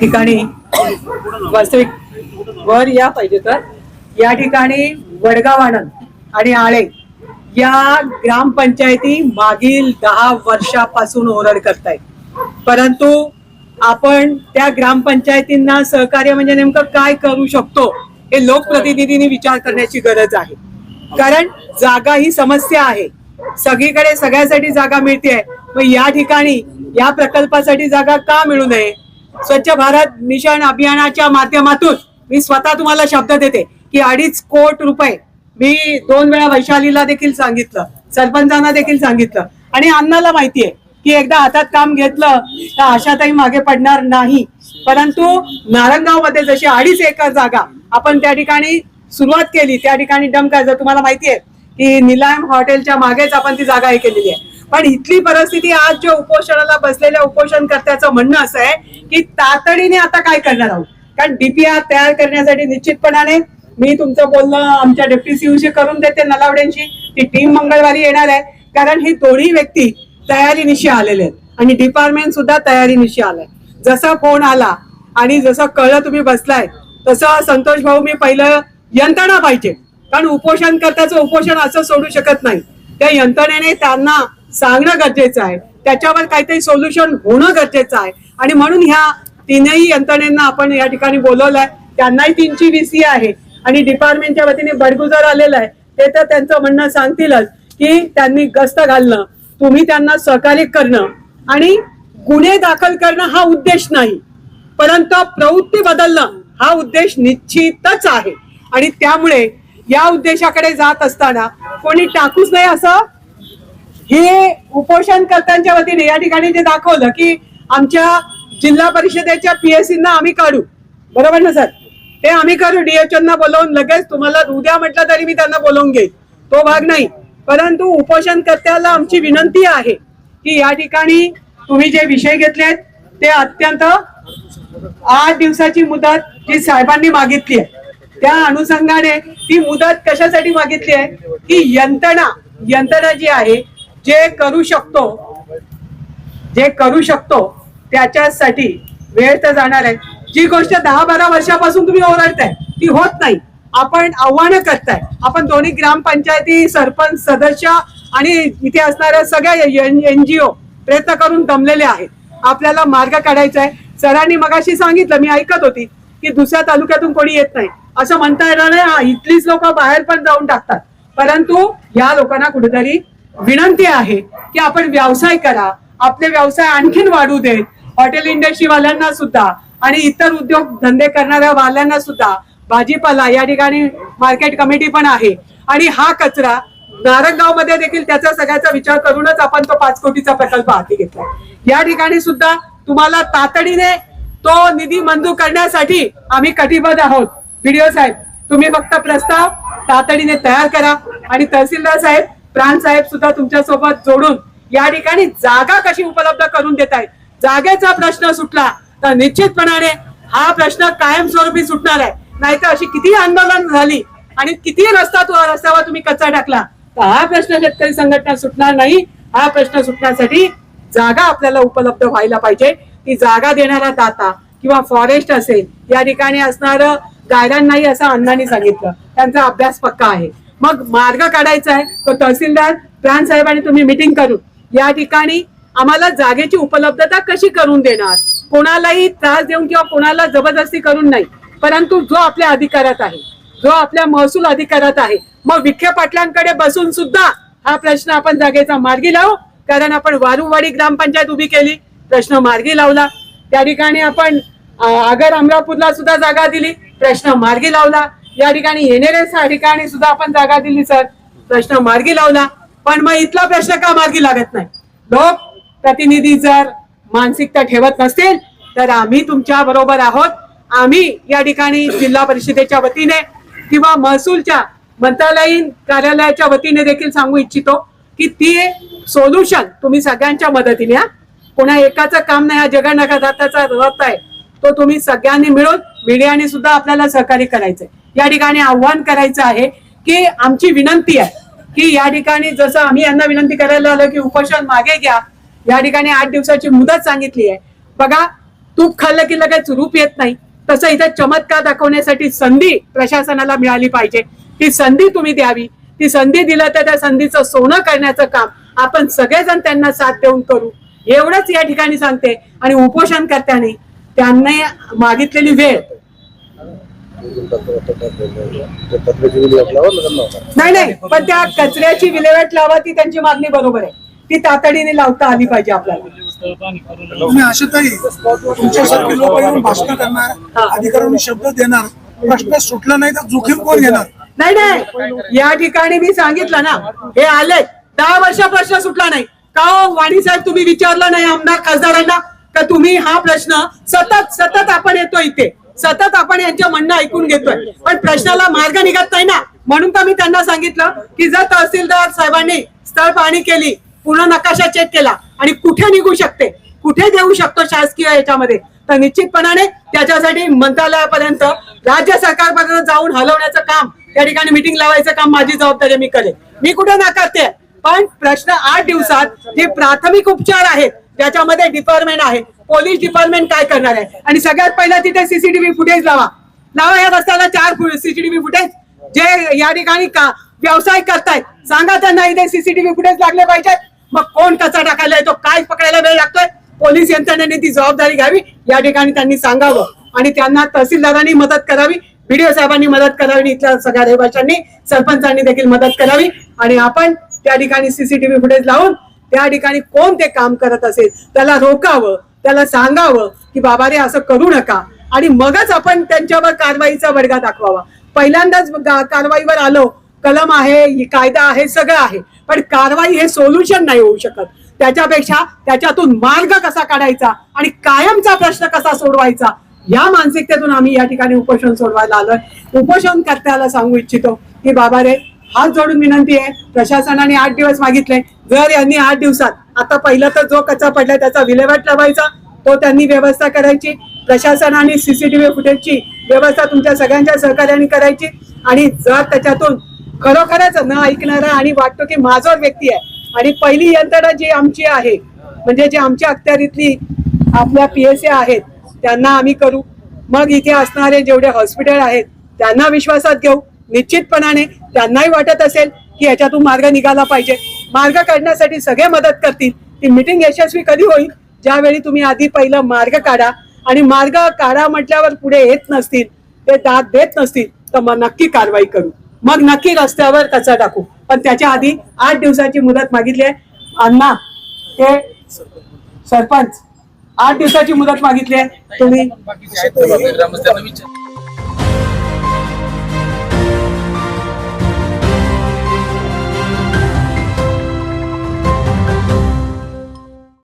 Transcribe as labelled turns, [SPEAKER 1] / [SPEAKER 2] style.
[SPEAKER 1] ठिकाणी वास्तविक वर या पाहिजे तर. या ठिकाणी वडगाव आनंद आणि आळे या ग्रामपंचायती मागील दहा वर्षापासून ओरड करतायत. परंतु आपण त्या ग्रामपंचायतींना सहकार्य म्हणजे नेमकं काय करू शकतो हे लोकप्रतिनिधींनी विचार करण्याची गरज आहे. कारण जागा ही समस्या आहे. सगळीकडे सगळ्यासाठी जागा मिळते मग या ठिकाणी या प्रकल्पासाठी जागा का मिळू नये? स्वच्छ भारत मिशन अभियानाच्या माध्यमातून मी स्वतः तुम्हाला शब्द देते की अडीच कोट रुपये मी दोन वेळा वैशालीला देखील सांगितलं सरपंचांना देखील सांगितलं. आणि अण्णाला माहितीये की एकदा हातात काम घेतलं तर आशाताई मागे पडणार नाही. परंतु नारंगावमध्ये जशी अडीच एकर जागा आपण त्या ठिकाणी सुरुवात केली त्या ठिकाणी डम काय जर तुम्हाला माहितीये की निलायम हॉटेलच्या मागेच आपण ती जागा हे केलेली आहे. पण इथली परिस्थिती आज जे उपोषणाला बसलेल्या उपोषणकर्त्याचं म्हणणं असं आहे की तातडीने आता काय करणार आहोत? कारण डीपीआर तयार करण्यासाठी निश्चितपणाने मी तुमचं बोलणं आमच्या डेप्टी सीयूशी करून देते नलावड्यांशी ती टीम मंगळवारी येणार आहे. कारण ही दोन्ही व्यक्ती तयारीनिशी आलेले आहेत. आणि डिपार्टमेंट सुद्धा तयारीनिशी आलाय. जसा फोन आला आणि जसं कळलं तुम्ही बसलाय तसं संतोष भाऊ मी पहिलं यंत्रणा पाहिजे. कारण उपोषण करताचं उपोषण असं सोडू शकत नाही. त्या यंत्रणेने त्यांना सांगणं गरजेचं आहे. त्याच्यावर काहीतरी सोल्युशन होणं गरजेचं आहे. आणि म्हणून ह्या तीनही यंत्रणेंना आपण या ठिकाणी बोलवलंय. त्यांनाही तीनची व्हीसी आहे. आणि डिपार्टमेंटच्या वतीने बडगुजर आलेलं आहे. ते तर त्यांचं म्हणणं सांगतीलच की त्यांनी गस्त घालणं तुम्ही त्यांना सहकार्य करणं आणि गुन्हे दाखल करणं हा उद्देश नाही. परंतु प्रवृत्ती बदलणं हा उद्देश निश्चितच आहे. आणि त्यामुळे या उद्देशाकडे जात असताना कोणी टाकूच नाही असं हे उपोषणकर्त्यांच्या वतीने या ठिकाणी जे दाखवलं की आमच्या जिल्हा परिषदेच्या पीएससीना आम्ही काढू. बरोबर ना सर? ते आम्ही करू DHO बोलवून लगेच तुम्हाला उद्या म्हटलं तरी मी त्यांना बोलवून घेईन. तो भाग नाही. परंतु उपोषणकर्त्याला आमची विनंती आहे की या ठिकाणी तुम्ही जे विषय घेतलेत ते अत्यंत आठ दिवसाची मुदत जी साहेबांनी मागितली आहे त्या अनुषंगाने ती मुदत कशासाठी मागितली आहे? की यंत्रणा यंत्रणा जी आहे जे करू शकतो जे करू शकतो त्याच्यासाठी वेळ तर जाणार आहे. जी गोष्ट दहा बारा वर्षापासून तुम्ही ओरडताय ती होत नाही. आपण आव्हानं करताय. आपण दोन्ही ग्रामपंचायती सरपंच सदस्य आणि इथे असणाऱ्या सगळ्या एनजीओ प्रयत्न करून दमलेले आहेत. आपल्याला मार्ग काढायचा आहे. सरांनी मगाशी सांगितलं मी ऐकत होती की दुसऱ्या तालुक्यातून कोणी येत नाही. असं म्हणता येणार नाही इथलीच लोक बाहेर पण जाऊन टाकतात. परंतु या लोकांना कुठेतरी विनंती आहे की आपण व्यवसाय करा. आपले व्यवसाय आणखीन वाढू देत हॉटेल इंडस्ट्रीवाल्यांना सुद्धा आणि इतर उद्योग धंदे करणाऱ्या वाल्यांना सुद्धा भाजीपाला या ठिकाणी मार्केट कमिटी पण आहे. आणि हा कचरा नारंगावमध्ये देखील त्याचा सगळ्याचा विचार करूनच आपण तो पाच कोटीचा प्रकल्प हाती घेतला या ठिकाणी सुद्धा तुम्हाला तातडीने तो निधी मंजूर करण्यासाठी आम्ही कटिबद्ध आहोत. व्हिडिओ साहेब तुम्ही फक्त प्रस्ताव तातडीने तयार करा. आणि तहसीलदार साहेब प्रांत साहेब सुद्धा तुमच्यासोबत जोडून या ठिकाणी जागा कशी उपलब्ध करून देत आहेत? जागेचा प्रश्न सुटला तर निश्चितपणाने हा प्रश्न कायमस्वरूपी सुटणार आहे. नाहीतर अशी किती आंदोलन झाली आणि किती रस्ता तो रस्त्यावर तुम्ही कच्चा टाकला? तर हा प्रश्न शेतकरी संघटना सुटणार नाही. हा प्रश्न सुटण्यासाठी जागा आपल्याला उपलब्ध व्हायला पाहिजे. ती जागा देणारा दाता किंवा फॉरेस्ट असेल या ठिकाणी असणार गायरांनाही असं अण्णांनी सांगितलं. त्यांचा अभ्यास पक्का आहे. मग मार्ग काढायचा आहे. तो तहसीलदार प्राण साहेब आणि तुम्ही मिटिंग करून या ठिकाणी आम्हाला जागेची उपलब्धता कशी करून देणार? कोणालाही त्रास देऊन किंवा कोणाला जबरदस्ती करून नाही. परंतु जो आपल्या अधिकारात आहे जो आपल्या महसूल अधिकारात आहे मग विखे पाटलांकडे बसून सुद्धा हा प्रश्न आपण जागेचा मार्गी लावू. कारण आपण वारुवाडी ग्रामपंचायत उभी केली प्रश्न मार्गी लावला. त्या ठिकाणी आपण आगर अमरापूरला सुद्धा जागा दिली प्रश्न मार्गी लावला. या ठिकाणी येणाऱ्या ठिकाणी सुद्धा आपण जागा दिली सर. प्रश्न मार्गी लावला. पण मग इथला प्रश्न का मार्गी लागत नाही? लोक प्रतिनिधी जर मानसिकता ठेवत नसतील तर आम्ही तुमच्या बरोबर आहोत. आम्ही या ठिकाणी जिल्हा परिषदेच्या वतीने किंवा महसूलच्या मंत्रालयीन कार्यालयाच्या वतीने देखील सांगू इच्छितो की ती सोल्युशन तुम्ही सगळ्यांच्या मदतीने हा. कोणा एकाचं काम नाही हा जगन्नाथाचा रथ आहे. तो तुम्ही सगळ्यांनी मिळून मीडियाने सुद्धा आपल्याला सहकार्य करायचंय. या ठिकाणी आव्हान करायचं आहे की आमची विनंती आहे की या ठिकाणी जसं आम्ही यांना विनंती करायला आलो की उपोषण मागे घ्या या ठिकाणी आठ दिवसाची मुदत सांगितली आहे. बघा तूप खाल्लं की लगेच रूप येत नाही. तसं इथं चमत्कार दाखवण्यासाठी संधी प्रशासनाला मिळाली पाहिजे. ती संधी तुम्ही द्यावी. ती संधी दिलं तर त्या संधीचं सोनं करण्याचं काम आपण सगळेजण त्यांना साथ देऊन करू. एवढंच या ठिकाणी सांगते. आणि उपोषणकर्त्यांनी त्यांनी मागितलेली वेळ नाही नाही पण त्या कचऱ्याची विल्हेवाट लावा ती त्यांची मागणी बरोबर आहे. ती तातडीने लावता आली पाहिजे आपल्याला.
[SPEAKER 2] तुमच्यासारखे लोक येऊन भाषण करणार अधिकाऱ्यांनी शब्द देणार प्रश्न सुटला नाही तर जोखीम कोण घेणार?
[SPEAKER 1] नाही नाही. या ठिकाणी मी सांगितलं ना हे आले दहा वर्ष प्रश्न सुटला नाही. का हो वाणी साहेब तुम्ही विचारलं नाही आमदार खासदारांना? का तुम्ही हा प्रश्न सतत सतत आपण येतो इथे? सतत आपण यांच्या म्हणणं ऐकून घेतोय. पण प्रश्नाला मार्ग निघत नाही ना. म्हणून तर मी त्यांना सांगितलं की जर तहसीलदार साहेबांनी स्थळ पाहणी केली पूर्ण नकाशा चेक केला आणि कुठे निघू शकते कुठे देऊ शकतो शासकीय याच्यामध्ये तर निश्चितपणाने त्याच्यासाठी मंत्रालयापर्यंत राज्य सरकारपर्यंत जाऊन हलवण्याचं काम त्या ठिकाणी मिटिंग लावायचं काम माझी जबाबदारी मी करेन. मी कुठे नाकारते? पण प्रश्न आठ दिवसात जे प्राथमिक उपचार आहेत त्याच्यामध्ये डिपार्टमेंट आहे. पोलीस डिपार्टमेंट काय करणार आहे? आणि सगळ्यात पहिला तिथे सीसीटीव्ही फुटेज लावा. लावा या रस्त्याला चार सीसीटीव्ही फुटेज जे या ठिकाणी का व्यवसाय करतायत सांगा त्यांना इथे सीसीटीव्ही फुटेज लागले पाहिजेत मग कोण कसा टाकायला येतो काय पकडायला वेळ लागतोय? पोलीस यंत्रणेने ती जबाबदारी घ्यावी. या ठिकाणी त्यांनी सांगावं. आणि त्यांना तहसीलदारांनी मदत करावी. व्हिडिओ साहेबांनी मदत करावी आणि इथल्या सगळ्या रहिवाशांनी सरपंचांनी देखील मदत करावी. आणि आपण त्या ठिकाणी सीसीटीव्ही फुटेज लावून त्या ठिकाणी कोण ते काम करत असेल त्याला रोकावं. त्याला सांगावं की बाबा रे असं करू नका. आणि मगच आपण त्यांच्यावर कारवाईचा वर्गा दाखवावा. पहिल्यांदाच कारवाईवर आलो. कलम आहे कायदा आहे सगळं आहे. पण कारवाई हे सोल्युशन नाही होऊ शकत. त्याच्यापेक्षा त्याच्यातून मार्ग कसा काढायचा आणि कायमचा प्रश्न कसा सोडवायचा या मानसिकतेतून आम्ही या ठिकाणी उपोषण सोडवायला आलोय. उपोषण कर्त्याला सांगू इच्छितो की बाबा रे हात जोडून विनंती आहे. प्रशासनाने आठ दिवस मागितले. जर यांनी आठ दिवसात आता पहिला तर जो कचरा पडला त्याचा विल्हेवाट लावायचा तो त्यांनी व्यवस्था करायची. प्रशासनाने सीसीटीव्ही फुटेजची व्यवस्था तुमच्या सगळ्यांच्या सहकार्याने करायची. आणि जर त्याच्यातून खरोखरच न ऐकणारा आणि वाटतो की माझोर व्यक्ती आहे आणि पहिली यंत्रणा जी आमची आहे म्हणजे जी आमच्या अखत्यारीतली आपल्या पी एस ए आहेत त्यांना आम्ही करू. मग इथे असणारे जेवढे हॉस्पिटल आहेत त्यांना विश्वासात घेऊ. निश्चितपणाने त्यांनाही वाटत असेल की याच्यातून मार्ग निघाला पाहिजे. मार्ग काढण्यासाठी सगळे मदत करतील. ती मिटिंग यशस्वी कधी होईल? ज्यावेळी तुम्ही आधी पहिलं मार्ग काढा. आणि मार्ग काढा म्हटल्यावर पुढे येत नसतील ते दाद देत नसतील तर मग नक्की कारवाई करू. मग नक्की रस्त्यावर कचरा टाकू. पण त्याच्या आधी आठ दिवसाची मुदत मागितली आहे. अण्णा हे सरपंच आठ दिवसाची मुदत मागितली आहे. तुम्ही